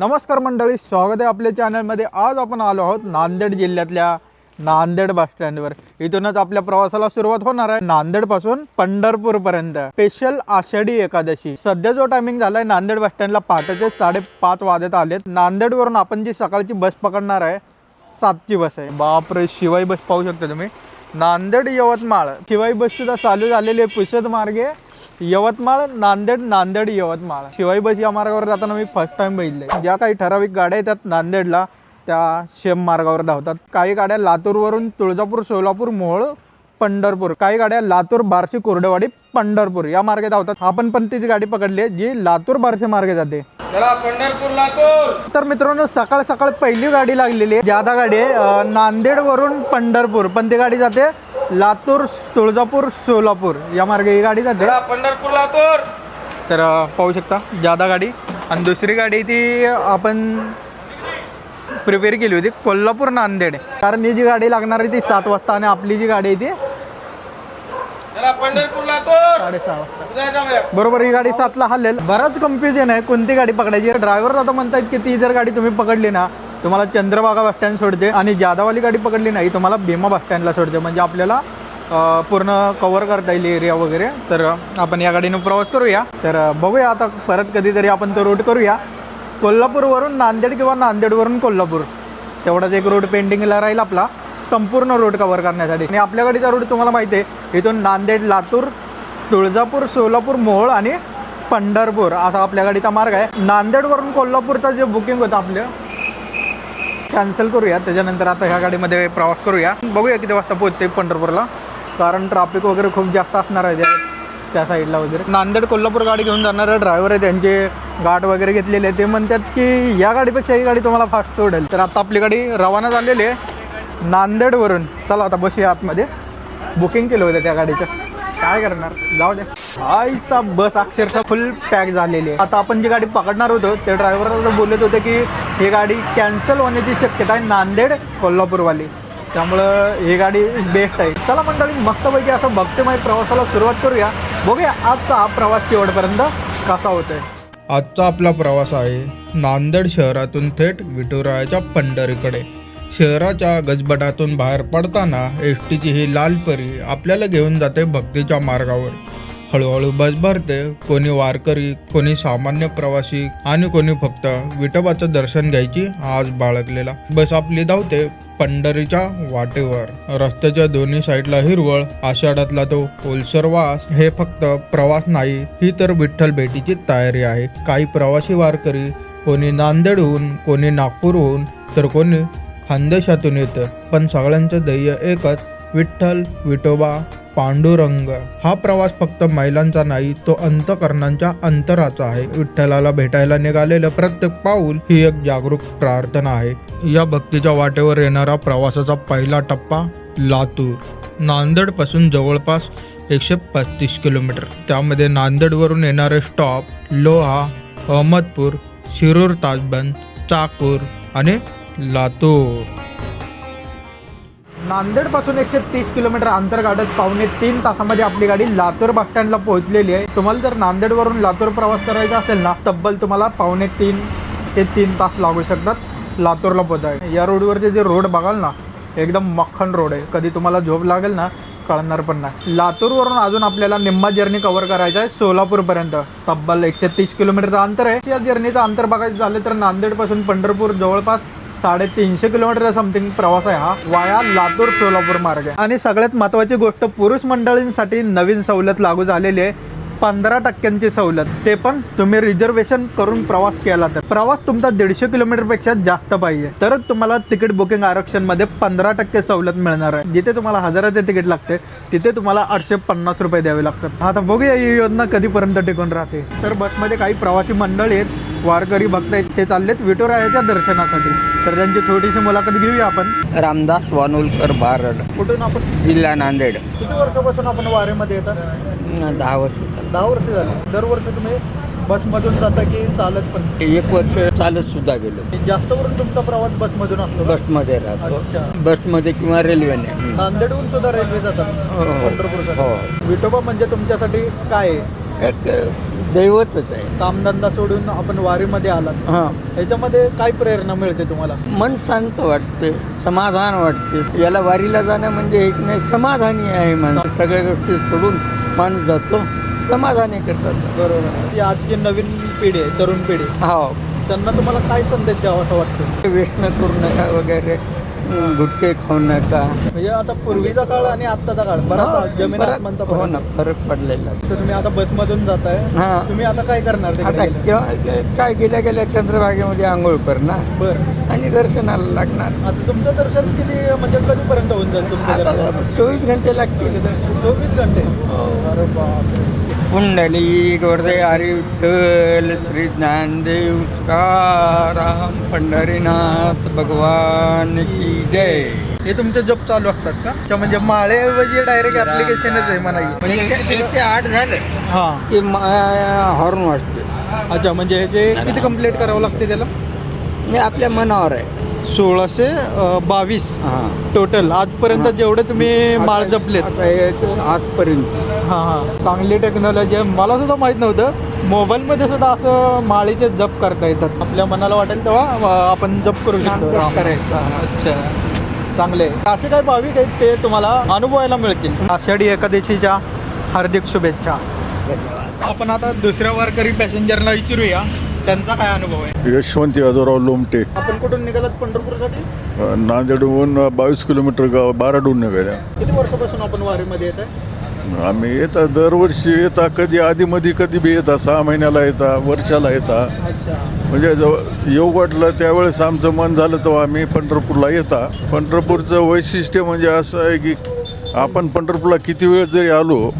नमस्कार मंडळी स्वागत आहे आपल्या चॅनलमध्ये. आज आपण आलो आहोत नांदेड जिल्ह्यातल्या नांदेड बस स्टँडवर. इथूनच आपल्या प्रवासाला सुरुवात होणार आहे. नांदेडपासून पंढरपूर पर्यंत. स्पेशल आषाढी एकादशी. सध्या जो टायमिंग झालाय नांदेड बस स्टँडला पहाटेचे साडेपाच वाजत आलेत. नांदेड वरून आपण जी सकाळची बस पकडणार आहे सातची बस आहे. बापरे शिवाई बस पाहू शकता तुम्ही. नांदेड यवतमाळ. शिवाई बस सुद्धा चालू झालेली आहे पुसद मार्गे. यवतमाळ नांदेड नांदेड यवतमाळ. शिवाई बस या मार्गावर जाताना मी फर्स्ट टाइम बघितले ज्या काही ठराविक गाड्या येतात नांदेडला त्या शेम मार्गावर धावतात. काही गाड्या लातूरवरून तुळजापूर सोलापूर मोहोळ पंढरपूर. काही गाड्या लातूर बार्शी कोरडेवाडी पंढरपूर या मार्गे धावतात. आपण पण तीच गाडी पकडली आहे जी लातूर बार्शी मार्गे जाते. पंढरपूर लातूर! तर मित्रांनो सकाळ सकाळ पहिली गाडी लागलेली आहे. जादा गाडी आहे अं, नांदेडवरून पंढरपूर. पण ती गाडी जाते लातूर तुळजापूर सोलापूर या मार्गे ही गाडी जाते. पंढरपूर लातूर! तर पाहू शकता जादा गाडी. आणि दुसरी गाडी ती आपण प्रिपेअर केली होती कोल्हापूर नांदेड. कारण ही जी गाडी लागणार आहे ती सात वाजता आणि आपली जी गाडी आहे ती साडेसहा वाजता. बरोबर ही गाडी सातला हल्लेल बराच कन्फ्युजन आहे कोणती गाडी पकडायची? ड्रायव्हर आता म्हणतात की ती जर गाडी तुम्ही पकडली ना तुम्हाला चंद्रभागा बस स्टँड सोडते आणि जादावाली गाडी पकडली नाही तुम्हाला भीमा बस स्टँडला सोडते. म्हणजे आपल्याला पूर्ण कव्हर करता येईल एरिया वगैरे. तर आपण या गाडीनं प्रवास करूया. तर बघूया आता परत कधीतरी आपण तो रूट करूया. कोल्हापूरवरून नांदेड किंवा नांदेडवरून कोल्हापूर. तेवढाच एक रोड पेंडिंगला राहील आपला. संपूर्ण रोड कव्हर करण्यासाठी. आणि आपल्या गाडीचा रोड तुम्हाला माहिती आहे इथून नांदेड लातूर तुळजापूर सोलापूर मोहोळ आणि पंढरपूर असा आपल्या गाडीचा मार्ग आहे. नांदेडवरून कोल्हापूरचं जे बुकिंग होतं आपलं कॅन्सल करूया. त्याच्यानंतर आता ह्या गाडीमध्ये प्रवास करूया. बघूया किती वाजता पोहोचते पंढरपूरला. कारण ट्रॅफिक वगैरे खूप जास्त असणार आहे त्या- त्या साईडला वगैरे. नांदेड कोल्हापूर गाडी घेऊन जाणारे ड्रायव्हर आहे त्यांचे गाठ वगैरे घेतलेले आहे ते म्हणतात की या गाडीपेक्षा ही गाडी तुम्हाला फास्ट सोडेल तर आता आपली गाडी रवाना झालेली आहे. नांदेडवरून. चला आता बसूया आतमध्ये. बुकिंग केलं होतं त्या गाडीचं. काय करणार? जाऊ दे. आईचा बस अक्षरशः फुल पॅक झालेली आहे. आता आपण जी गाडी पकडणार होतो त्या ड्रायव्हरला बोलत होते की ही गाडी कॅन्सल होण्याची शक्यता आहे नांदेड कोल्हापूरवाली. त्यामुळं ही गाडी बेस्ट आहे. चला मंडळी मस्तपैकी असं भक्तिमय प्रवासाला सुरुवात करूया. बघूया आजचा हा प्रवास शेवटपर्यंत कसा होतोय. आजचा आपला प्रवास आहे नांदेड शहरातून थेट विठुरायाच्या पंढरीकडे. शहराच्या गजबटातून बाहेर पडताना एस टीची ही लाल परी आपल्याला घेऊन जाते भक्तीच्या मार्गावर. हळूहळू बस भरते कोणी वारकरी कोणी सामान्य प्रवासी आणि कोणी फक्त विठोबाचं दर्शन घ्यायची आज बाळगलेला. बस आपली धावते पंढरीच्या वाटेवर. रस्त्याच्या दोन्ही साईडला हिरवळ आषाढातला तो ओलसर वास हे फक्त प्रवास नाही ही तर विठ्ठल भेटीची तयारी आहे. काही प्रवासी वारकरी कोणी नांदेडहून कोणी नागपूरहून तर कोणी खानदेशातून येतं. पण सगळ्यांचं ध्येय एकच विठ्ठल विठोबा पांडुरंग. हा प्रवास फक्त महिलांचा नाही तो अंतकरणांच्या अंतराचा आहे. विठ्ठलाला भेटायला निघालेलं प्रत्येक पाऊल ही एक जागरूक प्रार्थना आहे. या भक्तीच्या वाटेवर येणारा प्रवासाचा पहिला टप्पा लातूर. नांदेडपासून जवळपास एकशे पस्तीस किलोमीटर. त्यामध्ये नांदेडवरून येणारे स्टॉप लोहा अहमदपूर शिरूर ताजबंद चाकूर आणि लातूर. नांदेडपासून एकशे तीस किलोमीटर अंतर गाडत पावणे तीन तासामध्ये आपली गाडी लातूर बस स्टँडला पोहोचलेली आहे. तुम्हाला जर नांदेडवरून लातूर प्रवास करायचा असेल ना तब्बल तुम्हाला पावणे तीन ते तीन तास लागू शकतात लातूरला पोहोचायला. या रोडवरचे जे रोड बघाल ना एकदम मक्खन रोड आहे. कधी तुम्हाला झोप लागेल ना कळणार पण नाही. लातूरवरून अजून आपल्याला निम्मा जर्नी कव्हर करायचा आहे सोलापूरपर्यंत. तब्बल एकशे तीस किलोमीटरचं अंतर आहे. या जर्नीचं अंतर बघायचं झालं तर नांदेडपासून पंढरपूर जवळपास साडेतीनशे किलोमीटर समथिंग प्रवास आहे हा. वाया लातूर सोलापूर मार्ग आहे. आणि सगळ्यात महत्वाची गोष्ट पुरुष मंडळींसाठी नवीन सवलत लागू झालेली आहे. पंधरा टक्क्यांची सवलत. ते पण तुम्ही रिझर्वेशन करून प्रवास केला तर. प्रवास तुमचा दीडशे किलोमीटरपेक्षा जास्त पाहिजे. तरच तुम्हाला तिकीट बुकिंग आरक्षणमध्ये पंधरा टक्के सवलत मिळणार आहे. जिथे तुम्हाला हजाराचे तिकीट लागते तिथे तुम्हाला आठशे पन्नास रुपये द्यावे लागतात. आता बघूया ही योजना कधीपर्यंत टिकून राहते. तर बसमध्ये काही प्रवासी मंडळी आहेत. वारकरी भक्त आहेत ते चाललेत विठुरायाच्या दर्शनासाठी. तर त्यांची छोटीशी मुलाखत घेऊया आपण. रामदास वानुलकर बारड कुठून आपण? जिल्हा नांदेड. किती वर्षापासून आपण वारेमध्ये येतात? न, दहा वर्ष झाली. दहा वर्ष झाली. दरवर्षी तुम्ही बसमधून जाता की चालत पण? एक वर्ष चालत सुद्धा गेलो. जास्त करून तुमचा प्रवास बसमधून असतो का? बसमध्ये राहतो. अच्छा. बसमध्ये किंवा रेल्वेने. नांदेडहून सुद्धा रेल्वे जातात? हो, हो. हो. विठोबा म्हणजे तुमच्यासाठी काय आहे? एक दैवतच आहे. कामधंदा सोडून आपण वारीमध्ये आलात. हां. ह्याच्यामध्ये काय प्रेरणा मिळते तुम्हाला? मन शांत वाटते समाधान वाटते. याला वारीला जाणं म्हणजे एक नाही समाधानी आहे माणसं. सगळ्या गोष्टी सोडून माणूस जातो समाधानी करतात. बरोबर. आजची नवीन पिढी आहे तरुण पिढी. हो. त्यांना तुम्हाला काय संदेश द्यावा असं वाटतं? व्यसन करू नका वगैरे. अं, गुटखे खाऊ नका. म्हणजे आता पूर्वीचा काळ आणि आत्ताचा काळ बराच जमीन बरं- आसमानचा हो फरक ना. फरक पडलेला. तर तुम्ही आता बसमधून जाताय. हां. तुम्ही आता काय करणार तिकडे आता गेल्यावर? केव्हा काय गेल्या गेल्या चंद्रभागेमध्ये आंघोळ करणार. बरं. आणि दर्शनाला लागणार. आता तुमचं दर्शन किती म्हणजे कधीपर्यंत होऊन जाईल तुमचं दर्शन? चोवीस घंटे लागतील. चोवीस घंटे? अरे बापरे. कुंडली गोरदे हरी विठ्ठल श्री ज्ञानदेव तुकाराम पंढरीनाथ भगवान की जय. हे तुमचे जॉब चालू असतात का? अच्छा म्हणजे माळेऐवजी डायरेक्ट ऍप्लिकेशनच आहे म्हणा म्हणजे एक ते आठ झालं हां. की हॉर्न वाजते. अच्छा म्हणजे ह्याचे किती कंप्लीट करावं लागते त्याला? हे आपल्या मनावर आहे. सोळाशे बावीस हां. टोटल आजपर्यंत जेवढे तुम्ही माळ जपलेत. आता हे आजपर्यंत. हां हां. चांगली टेक्नॉलॉजी आहे. मला सुद्धा माहीत नव्हतं. मोबाईलमध्ये सुद्धा असं माळीचे जप करता येतात. आपल्या मनाला वाटेल तेव्हा अं, आपण जप करू शकतो. राम. करायचं अच्छा. चांगले. असे काय भाविक आहेत ते तुम्हाला अनुभवायला मिळतील. आषाढी एकादशीच्या हार्दिक शुभेच्छा. धन्यवाद. आपण आता दुसऱ्या वारकरी पॅसेंजरला विचारूया. त्यांचा काय अनुभव आहे? यशवंत यादवराव लोमटे. आपण कुठून निघालात पंढरपूरसाठी? अ, नांदेडहून बावीस किलोमीटर गाव बाराडून निघाल्या. किती वर्षापासून आपण वारीमध्ये येत आहे? आम्ही येता दरवर्षी येता कधी आधीमध्ये कधी बी येता सहा महिन्याला येता वर्षाला येता. अच्छा. म्हणजे जव येऊ वाटलं त्यावेळेस आमचं मन झालं तेव्हा आम्ही पंढरपूरला येता. पंढरपूरचं वैशिष्ट्य म्हणजे असं आहे की आपण पंढरपूरला किती वेळ जरी आलो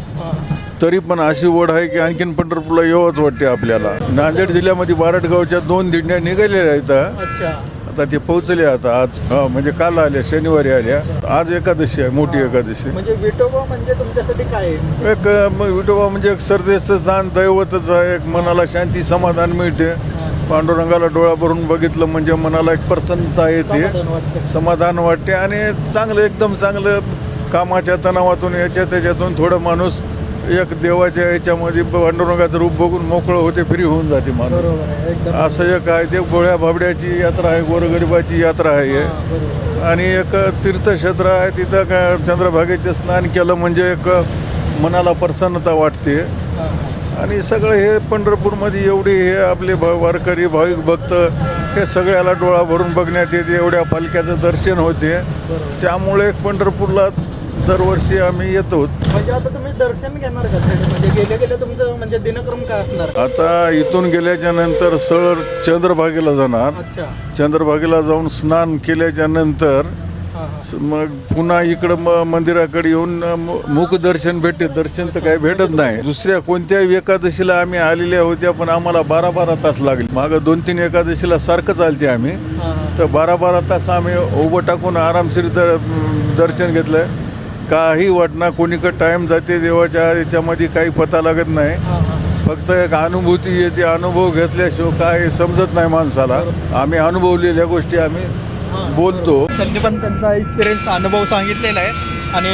तरी पण अशी ओढ आहे की आणखीन पंढरपूरला येवत वाटते आपल्याला. नांदेड जिल्ह्यामध्ये बारडगावच्या दोन दिंड्या निघालेल्या आहेत आता ते पोहोचले आता आज हा म्हणजे काल आल्या शनिवारी आल्या. आज एकादशी आहे मोठी एकादशी. म्हणजे विठोबा म्हणजे तुमच्यासाठी काय एक विठोबा म्हणजे एक सरदेशचं स्थान दैवतच आहे एक मनाला शांती समाधान मिळते. पांडुरंगाला डोळा भरून बघितलं म्हणजे मनाला एक प्रसन्नता येते. समाधान वाटते आणि चांगलं एकदम चांगलं कामाच्या तणावातून याच्या त्याच्यातून थोडं माणूस एक देवाच्या याच्यामध्ये पांडुरंगाचं रूप बघून मोकळं होते फ्री होऊन जाते माणूस. असं एक आहे ते गोळ्या भाबड्याची यात्रा आहे गोरगरिबाची यात्रा आहे. हां, आणि एक तीर्थक्षेत्र आहे तिथं काय चंद्रभागेचे स्नान केलं म्हणजे एक मनाला प्रसन्नता वाटते. आणि सगळं हे पंढरपूरमध्ये एवढे हे आपले भ वारकरी भाविक भक्त हे सगळ्याला डोळा भरून बघण्यात येते एवढ्या पालख्याचं दर्शन होते. त्यामुळे पंढरपूरला दरवर्षी आम्ही येतो. म्हणजे आता तुम्ही दर्शन घेणार का? म्हणजे गेले गेले तुमचं म्हणजे दिनक्रम काय असणार? आता इथून गेल्याच्यानंतर सळ चंद्रभागेला जाणार. अच्छा. चंद्रभागेला जाऊन स्नान केल्याच्यानंतर हां, हां. स- मग पुन्हा इकडं म मंदिराकडे येऊन म- मुखदर्शन भेटते. दर्शन तर काही भेटत नाही. दुसऱ्या कोणत्याही एकादशीला आम्ही आलेल्या होत्या पण आम्हाला बारा बारा तास लागले. मागं दोन तीन एकादशीला सारखं चालते आम्ही. हां, हां. तर बारा बारा तास आम्ही उभं टाकून आरामशीर दर दर्शन घेतलं. काही वाटणार कोणीकडं टाईम जाते देवाच्या याच्यामध्ये काही पता लागत नाही. फक्त एक अनुभूती येते अनुभव घेतल्याशिवाय काय समजत नाही माणसाला. आम्ही अनुभवलेल्या गोष्टी आम्ही बोलतो. त्यांनी पण त्यांचा एक्सपिरियन्स अनुभव सांगितलेला आहे. आणि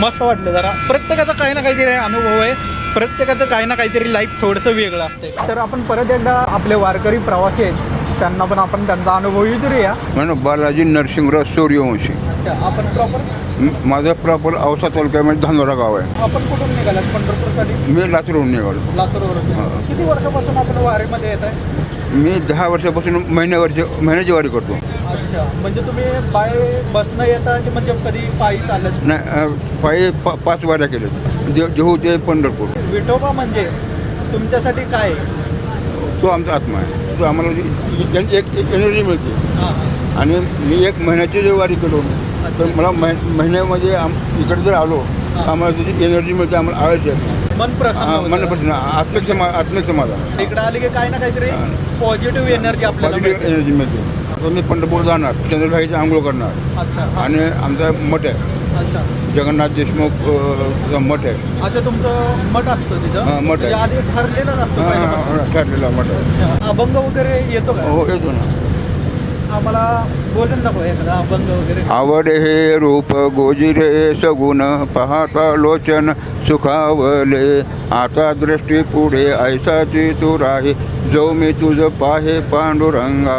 मस्त वाटलं जरा. प्रत्येकाचा काही ना काहीतरी अनुभव आहे. प्रत्येकाचं काही ना काहीतरी लाईफ थोडंसं वेगळं असते तर आपण परत एकदा आपले वारकरी प्रवासी आहेत. त्यांना पण आपण त्यांचा अनुभव विचारूया म्हणून बालाजी नरसिंहराव सूर्यवंशी. अच्छा आपण प्रॉपर माझं प्रॉपर औसा तालुक्यामध्ये धानोरा गाव आहे. आपण कुठून निघालात? पंढरपूरसाठी? मी लातूरहून निघालो. लातूरवरून. हां. किती वर्षापासून आपण वारीमध्ये येत आहे? मी दहा वर्षापासून महिन्या वर्ष महिन्याची वारी करतो. अच्छा. म्हणजे तुम्ही बाय बसनं येता की म्हणजे कधी पायी चालत? नाही अ, पायी पा पाच वाऱ्या केल्या देव देहू ते पंढरपूर. विठोबा म्हणजे तुमच्यासाठी काय? आहे? तो आमचा आत्मा आहे. तो आम्हाला जी- एक एक एनर्जी मिळते. हां. आणि मी एक महिन्याची जर वारी केलो तर मला मह- महिन्यामध्ये आम इकडे जर आलो तर आम्हाला त्याची एनर्जी मिळते आम्हाला नाही. मन प्रसन्न हा, होतं. मनापासून आत्मिक समा आत्मिक समाधान इकडे आले की काही ना काहीतरी पॉझिटिव्ह एनर्जी आपल्याला पॉझिटिव्ह मिळते. एनर्जी मिळते आता मी पंढरपूर जाणार चंद्रभाईची आंघोळ करणार अच्छा हां. आणि आमचा मठ आहे अच्छा जगन्नाथ देशमुख अ, चा मठ आहे अच्छा तुमचं मठ असतं तिथं हां, मठ आहे. म्हणजे आधी असतं हा. हा, ठरलेला मठ आहे. अभंग वगैरे येतो का हो येतो ना आम्हाला बोलून दाखव एखादा अभंग वगैरे. आवड हे रूप गोजिरे सगुण पाहता लोचन सुखावले. आता दृष्टी पुढे ऐसाची तू राहे जो मी तुझ पाहे पांडुरंगा.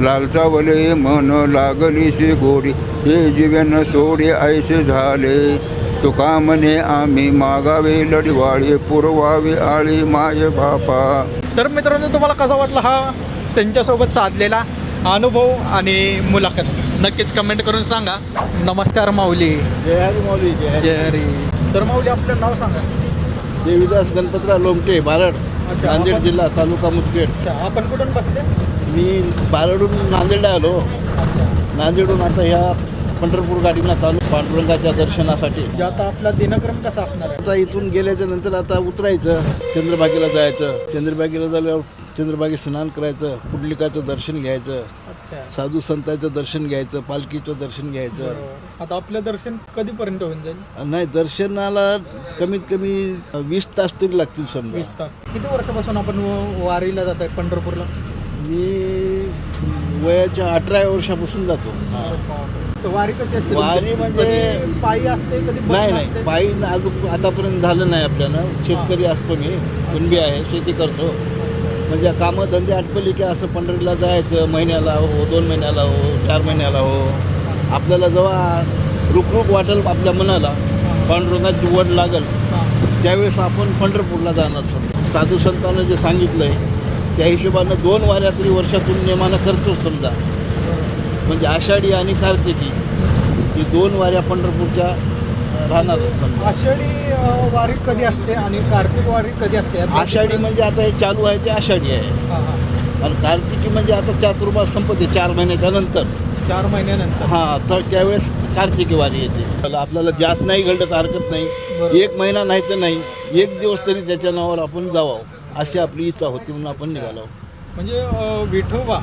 लालचावले मन लागलीशी गोडी हे जीवन सोडे ऐसे झाले. तुका म्हणे आम्ही मागावे लढवाळे पुरवावे आळी माय बापा. तर मित्रांनो तुम्हाला कसा वाटला हा? त्यांच्यासोबत साधलेला अनुभव आणि मुलाखत. नक्कीच कमेंट करून सांगा. नमस्कार माऊली. जय हरी मौली जय जय हरी. तर माऊली आपलं नाव सांगा. देवीदास गणपतराव लोमटे बारड अच्छा, नांदेड आपण- जिल्हा तालुका मुदखेड. अच्छा आपण कुठून बसले? मी बारडून नांदेडला आलो. अच्छा. नांदेडून आता ह्या पंढरपूर गाडीला चालू पांडुरंगाच्या दर्शनासाठी. म्हणजे आता आपला दिनक्रम कसा असणार आहे? आता इथून गेल्याच्यानंतर आता उतरायचं चंद्रभागेला जायचं. चंद्रभागेला झाल्यावर चंद्रभागेत स्नान करायचं पुंडलिकाचं दर्शन घ्यायचं अच्छा. साधू संतांचं दर्शन घ्यायचं पालखीचं दर्शन घ्यायचं. बरोबर. आता आपलं दर्शन कधीपर्यंत होऊन जाईल? नाही दर्शनाला कमीत कमी वीस तास तरी लागतील समजा. वीस तास. किती वर्षापासून आपण व- वारीला जात आहे पंढरपूरला? मी वयाच्या अठरा वर्षापासून जातो. तर वारी कशी असते वारी म्हणजे- कधी पायी असते कधी नाही नाही? पायी अजून आतापर्यंत झालं नाही आपल्याला. शेतकरी असतो मी. कुणबी आहे शेती करतो. म्हणजे कामं धंदे आटपले की असं पंढरीला जायचं महिन्याला हो दोन महिन्याला हो चार महिन्याला हो. आपल्याला जेव्हा रुकरुक वाटेल आपल्या मनाला पांडुरंगाची वड लागल त्यावेळेस आपण पंढरपूरला जाणार समजा साधू संतांना जे सांगितलं आहे त्या हिशोबानं दोन वाऱ्या तरी वर्षातून नेमानं करतोच समजा. म्हणजे आषाढी आणि कार्तिकी ही दोन वाऱ्या पंढरपूरच्या राहणारच आषाढी वारी कधी असते आणि कार्तिक वारी कधी असते आषाढी म्हणजे आता हे चालू आहे ते आषाढी आहे. आणि कार्तिकी म्हणजे आता चातुर्मास संपते चार महिन्याच्या नंतर. चार महिन्यानंतर. हां तर त्यावेळेस कार्तिकी वारी येते. आपल्याला जास्त नाही घडलं तर हरकत. नाही. एक महिना नाही तर नाही. एक दिवस तरी त्याच्या नावावर आपण जावं अशी आपली इच्छा होती म्हणून आपण निघालो. म्हणजे विठोबा.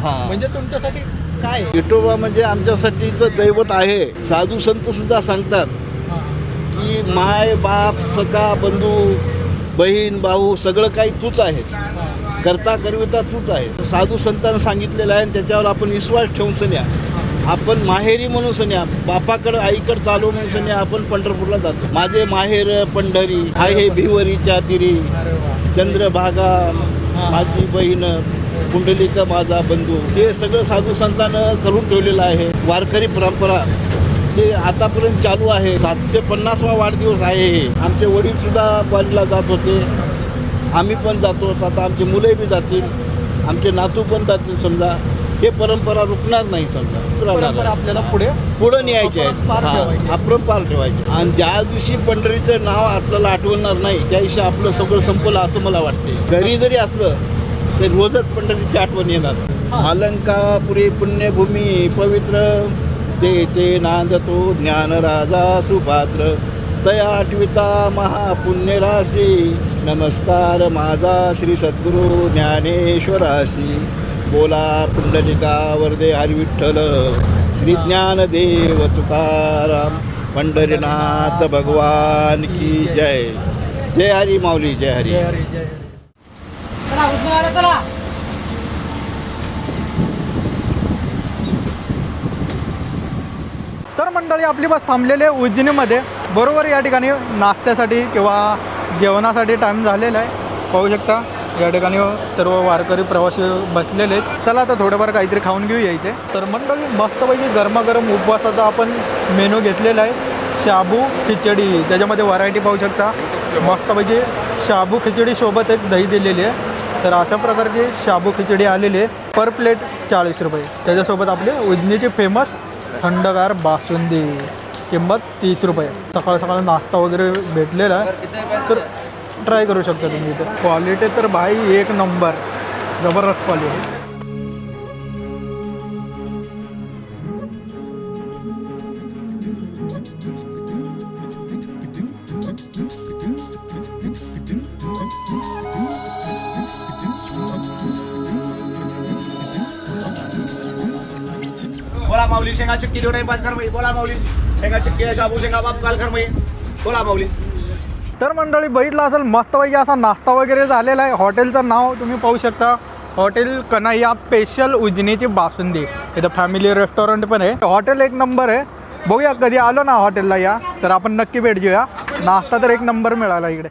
हां. म्हणजे तुमच्यासाठी काय? विठोबा म्हणजे आमच्यासाठीचं दैवत आहे. साधू संत सुद्धा सांगतात. की माय बाप सका बंधू बहीण भाऊ सगळं काही तूच आहेस करता करविता तूच आहेस साधू संतांना सांगितलेलं आहे आणि त्याच्यावर आपण विश्वास ठेवून सन्या. आपण माहेरी म्हणून सन्या. बापाकडं आईकडं चालू म्हणून सन्या आपण पंढरपूरला जातो. माझे माहेर पंढरी आहे भिवरीच्या तिरी. चंद्रभागा माझी बहीण कुंडलिका माझा बंधू. हे सगळं साधू संतानं करून ठेवलेलं आहे. वारकरी परंपरा. ते आतापर्यंत चालू आहे. सातशे पन्नासवा वाढदिवस आहे हे. आमचे वडील सुद्धा वारीला जात होते. आम्ही पण जातो. आता आमचे मुले बी जातील. आमचे नातू पण जातील समजा. हे परंपरा रुकणार नाही समजा. आपल्याला पुढे पुढं न्यायचे. आहे. अपरंपार ठेवायचे आणि ज्या दिवशी पंढरीचं नाव आपल्याला आठवणार नाही त्या दिवशी आपलं सगळं संपलं असं मला वाटते घरी जरी असलं तरी रोजच पंढरीची आठवण येणार. अलंकापुरी पुण्यभूमी पवित्र ते ते नांदतो ज्ञानराजा सुपात्र. तया आठविता महापुण्यराशी. नमस्कार माझा श्री सद्गुरु ज्ञानेश्वराशी. बोला पुंडलिका वरदे हरी विठ्ठल. श्री ज्ञानदेव तुकाराम. पंढरीनाथ भगवान की जय. जय हरी माऊली जय हरी. जय हरी जय हरी तर मंडळी आपली बस थांबलेली आहे उज्जैनीमध्ये बरोबर या ठिकाणी नाश्त्यासाठी किंवा जेवणासाठी टाईम झालेला आहे. पाहू शकता या ठिकाणी सर्व वारकरी प्रवासी बसलेले आहेत. चला आता थोडंफार काहीतरी खाऊन घेऊया इथे. तर मंडळी मस्तपैकी गरमागरम उपवासाचा आपण मेनू घेतलेला आहे. शाबू खिचडी. त्याच्यामध्ये व्हरायटी पाहू शकता. मस्तपैकी शाबू खिचडीसोबत एक दही दिलेली आहे. तर अशा प्रकारची शाबू खिचडी आलेली आहे. पर प्लेट चाळीस रुपये. त्याच्यासोबत आपली उजनीची फेमस थंडगार बासुंदी. किंमत तीस रुपये. सकाळ सकाळ नाश्ता वगैरे भेटलेला आहे. तर ट्राय करू शकता तुम्ही इथे. क्वालिटी तर भाई एक नंबर जबरदस्त क्वालिटी शेंगा चिक्की देऊ पाच खरमई बोला माऊली. शेंगा चिक्की शाबू शेंगा बाप काल खरमई बोला माऊली. तर मंडळी बघितलं असेल मस्तपैकी असा नाश्ता वगैरे झालेला आहे. हॉटेलचं नाव तुम्ही पाहू शकता. हॉटेल कन्हैया स्पेशल उजनीची बासुंदी. इथं फॅमिली रेस्टॉरंट पण आहे. हॉटेल एक नंबर आहे. बघूया कधी आलो ना हॉटेलला या तर आपण नक्की भेट घेऊया. नाश्ता तर एक नंबर मिळाला इकडे.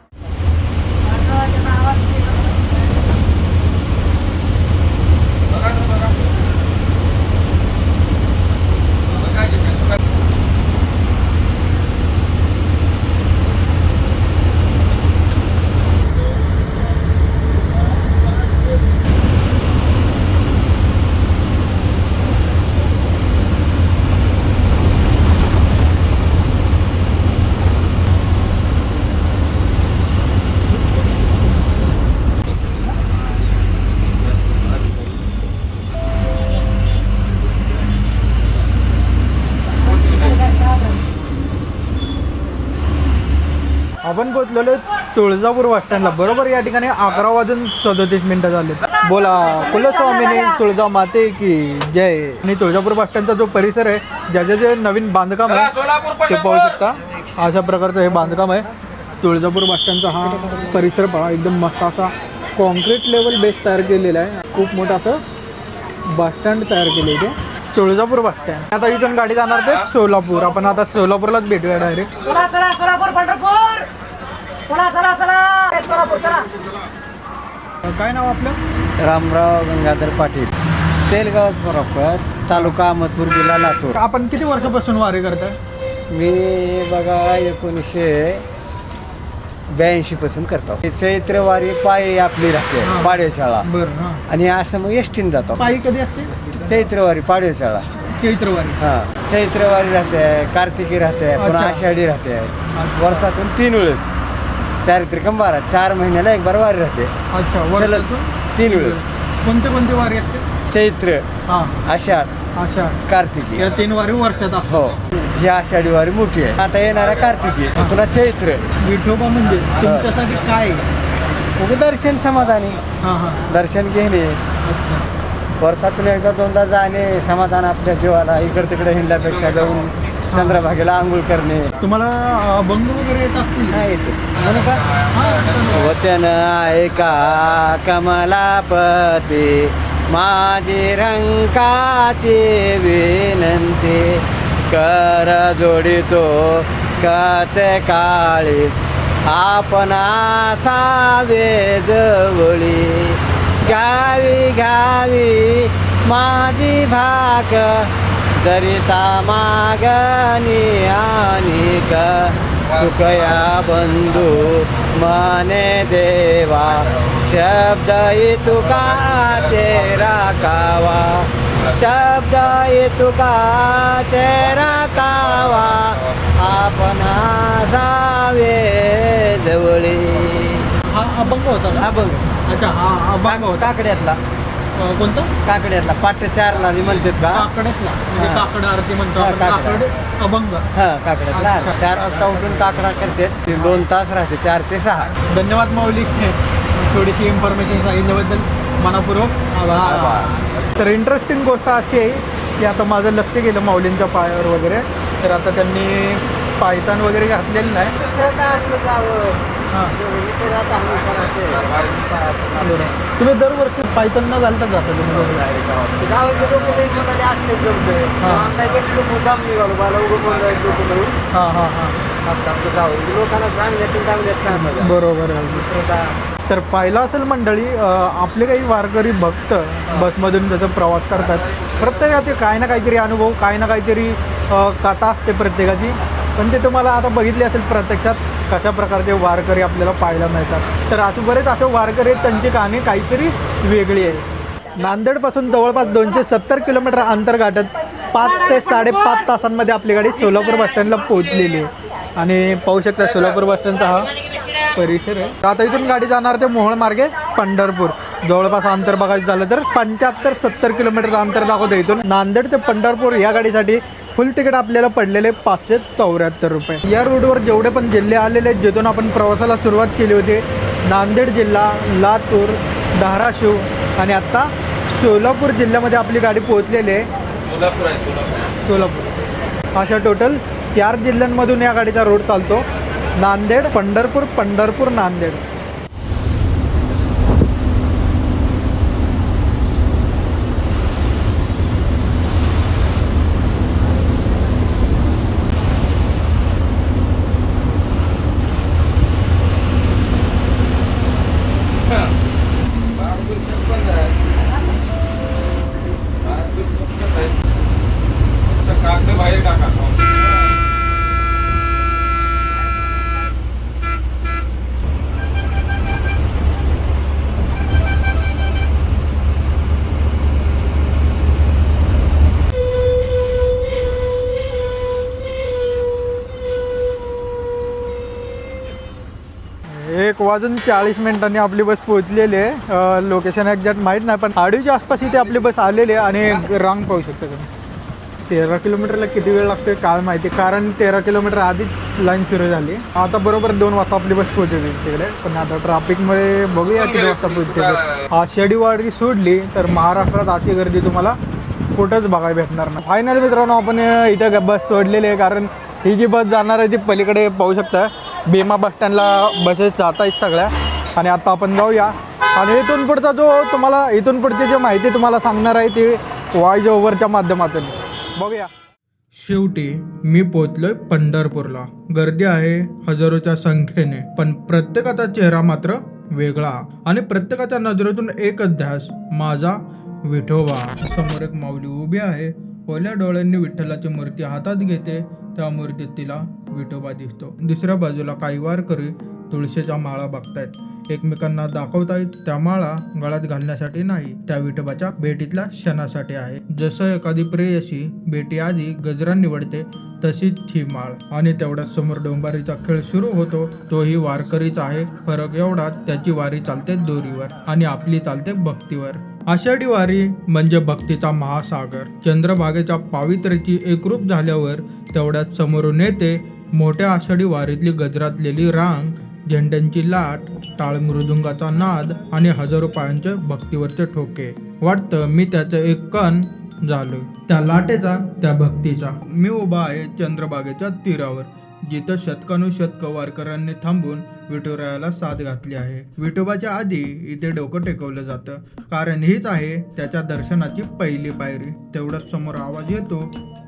आपण पोहोचलेलो तुळजापूर बस स्टँडला. बरोबर या ठिकाणी अकरा वाजून सदतीस मिनिटं झाले. बोला कुलस्वामीने तुळजा माते की जय. आणि तुळजापूर बस स्टँडचा जो परिसर आहे ज्याचे जे नवीन बांधकाम आहे ते पाहू शकता. अशा प्रकारचं हे बांधकाम आहे. तुळजापूर बस स्टँडचा हा परिसर पहा एकदम मस्त असा कॉन्क्रीट लेवल बेस तयार केलेला आहे. खूप मोठं असं बस स्टँड तयार केलं इथे. Tuljapur bus stand. आता इथून गाडी जाणार ते सोलापूर. आपण आता सोलापूरलाच भेटूया डायरेक्ट सोलापूर पंढरपूर! चला चला चला. सोलापूर चला. काय नाव आपलं? रामराव गंगाधर पाटील. तेलगाव प्रॉपर तालुका अहमदपूर जिल्हा लातूर. आपण किती वर्षापासून वारी करताय? मी बघा एकोणीसशे ब्याऐंशी पासून करतो. चैत्रवारी पायी आपली राहते हां. आणि असं मग एसटीन जातो. पायी कधी असते? चैत्रवारी पाडव्याशाळा. चैत्रवारी हा. चैत्रवारी राहते कार्तिकी राहते पुन्हा. आषाढी राहते. वर्षातून तीन वेळेस. चारित्रिकम बारा चार महिन्याला एक बार वारी राहते. अच्छा सलग तीन वेळेस. कोणते कोणते वारी असते? चैत्र हां. आषाढ अच्छा कार्तिकी. या तीन वारी वर्षात असतात. हो. ही आषाढी वारी मोठी आहे. आता येणाऱ्या कार्तिकी पुन्हा चैत्र. विठोबा म्हणजे तुमच्यासाठी काय? उगे दर्शन समाधानी. हां हां. दर्शन घेणे. अच्छा. वर्षातून एकदा दोनदा जाणे समाधान आपल्या जीवाला इकडे तिकडे हिंडल्यापेक्षा जाऊन. चंद्रभागेला आंघोळ करणे. तुम्हाला अभंग वगैरे येत असतील नाही येते. म्हणू का? वचन ऐका कमलापती. माझी रंकाची विनंती. कर जोडितो कते काळी. आपण सावे जवळी. घ्यावी घ्यावी माझी भाक जरिता मागणी आणिक तुकया बंधू मने देवा शब्द तुका चेरा कावा शब्द तुका चेरा कावा आपण जावे जवळी. हा अभंग होता हा बघ अच्छा हा अभंग काकड्यातला. अं, कोणता? काकड्यातला. पाठ चारला मी म्हणतात का? म्हणजे. काकड आरती म्हणतो हां, आपण. काकड. काकड अभंग. हा काकड्यातला. अच्छा. चार वाजता उठून काकडा करते ती दोन तास राहते चार ते सहा. धन्यवाद माऊली. थोडीशी इन्फॉर्मेशन सांगितल्याबद्दल मनापूर्वक आभार. आभार. तर इंटरेस्टिंग गोष्ट अशी आहे की आता माझं लक्ष गेलं माऊलींच्या पायावर वगैरे. तर आता त्यांनी पायतान वगैरे घातलेलं नाही. हां. तुम्ही दरवर्षी पायतान न घालता जाता तुम्ही बरोबर. हां. बरोबर तर पाहिलं असेल मंडळी आपले काही वारकरी भक्त बसमधून जसं प्रवास करतात प्रत्येकाचे काही ना काहीतरी अनुभव काही ना काहीतरी कथा असते प्रत्येकाची. पण ते तुम्हाला आता बघितले असेल प्रत्यक्षात कशा प्रकारचे वारकरी आपल्याला पाहायला मिळतात. तर असे बरेच असे वारकरी आहेत त्यांची कहाणी काहीतरी वेगळी आहे. नांदेडपासून जवळपास दोनशे सत्तर किलोमीटर अंतर गाठत पाच ते साडेपाच तासांमध्ये आपली गाडी सोलापूर बस स्टँडला पोहोचलेली आहे. आणि पाहू शकता सोलापूर बस स्टँडचा हा परिसर आहे. आता इथून गाडी जाणार ते मोहळ मार्गे पंढरपूर. जवळपास अंतर बघायचं झालं तर पंच्याहत्तर सत्तर किलोमीटरचं अंतर दाखवतं इथून. नांदेड ते पंढरपूर या गाडीसाठी फुल तिकीट आपल्याला पडलेले पाचशे चौऱ्याहत्तर रुपये. या रूटवर जेवढे पण जिल्हे आलेले आहेत जिथून आपण प्रवासाला सुरुवात केली होती नांदेड जिल्हा लातूर धाराशिव आणि आत्ता सोलापूर जिल्ह्यामध्ये आपली गाडी पोहोचलेली आहे. सोलापूर आहे सोलापूर. सोलापूर. अशा टोटल चार जिल्ह्यांमधून या गाडीचा रोड चालतो. नांदेड पंढरपूर पंढरपूर नांदेड एक वाजून चाळीस मिनिटांनी आपली बस पोहोचलेली आहे. लोकेशन एक्झॅक्ट माहीत नाही पण आडीच्या आसपास इथे आपली बस आलेली आहे आणि रांग पाहू शकता तुम्ही. तेरा किलोमीटरला किती वेळ लागतो काय माहिती कारण तेरा किलोमीटर आधीच लाईन सुरू झाली. आता बरोबर दोन वाजता आपली बस पोहोचली तिकडे. पण आता ट्रॅफिकमुळे बघूया किती वाजता पोहोचते आषाढी वारी सोडली तर महाराष्ट्रात अशी गर्दी तुम्हाला कुठंच बघायला भेटणार नाही. फायनल मित्रांनो आपण इथं बस सोडलेली आहे कारण ही जी बस जाणार आहे ती पलीकडे पाहू शकता. भीमा बस स्टँडला बसेस जात आहेत सगळ्या. आणि आता आपण जाऊया. आणि इथून पुढचा जो तुम्हाला इथून पुढची जी माहिती तुम्हाला सांगणार आहे ती वाईज ओव्हरच्या माध्यमातून. बघूया. शेवटी मी पोचलोय पंढरपूरला. गर्दी आहे हजारोच्या संख्येने पण प्रत्येकाचा चेहरा मात्र वेगळा. आणि प्रत्येकाच्या नजरेतून एकच ध्यास माझा विठोबा. समोर एक माऊली उभी आहे. ओल्या डोळ्यांनी विठ्ठलाची मूर्ती हातात घेते. त्या मूर्तीत तिला विठोबा दिसतो. दुसऱ्या बाजूला काही वारकरी तुळशीच्या माळा बघतायत. एकमेकांना दाखवतायत त्या माळा गळ्यात घालण्यासाठी नाही त्या विठोबाच्या भेटीतल्या क्षणासाठी आहे. जसं एखादी प्रेयशी भेटी आधी गजरा निवडते तशीच ही माळ. आणि तेवढ्याच समोर डोंबारीचा खेळ सुरू होतो तोही वारकरीच आहे. फरक एवढाच त्याची वारी चालते दोरीवर आणि आपली चालते भक्तीवर. आषाढी वारी म्हणजे भक्तीचा महासागर. चंद्रभागेच्या पावित्र्याची एकरूप झाल्यावर तेवढ्यात समोरून येते मोठ्या आषाढी वारीतली गजरातलेली रांग झेंड्यांची लाट टाळमृदुंगाचा नाद आणि हजारो पायांचे भक्तीवरचे ठोके. वाटतं मी त्याचं एक कण झालो त्या लाटेचा त्या भक्तीचा. मी उभा आहे चंद्रभागेच्या तीरावर जिथं शतकानुशतक वारकऱ्यांनी थांबून विठुरायाला साथ घातली आहे. विठोबाच्या आधी इथे डोकं टेकवलं जातं. कारण हीच आहे त्याच्या दर्शनाची पहिली पायरी. तेवढ्याच समोर आवाज येतो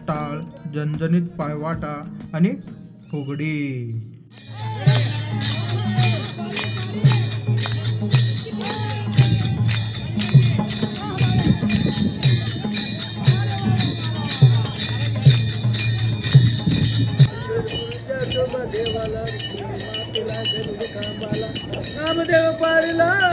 टाळ जनजनित पायवाटा आणि फुगडी नामदेव पारिला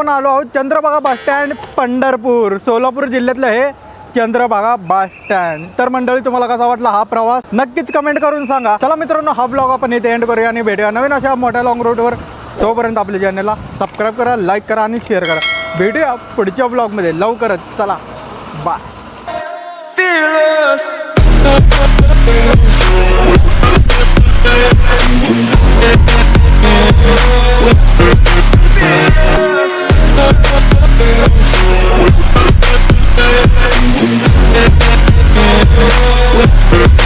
आपण आलो आहोत चंद्रभागा बस स्टँड पंढरपूर. सोलापूर जिल्ह्यातलं हे चंद्रभागा बस स्टँड. तर मंडळी तुम्हाला कसा वाटला हा प्रवास? नक्कीच कमेंट करून सांगा. चला मित्रांनो हा ब्लॉग आपण इथे एंड करूया आणि भेटूया नवीन अशा मोठ्या लॉंग रूटवर तोपर्यंत आपल्या चॅनलला सबस्क्राईब करा लाईक करा आणि शेअर करा. भेटूया पुढच्या ब्लॉगमध्ये लवकरच. चला बाय. We.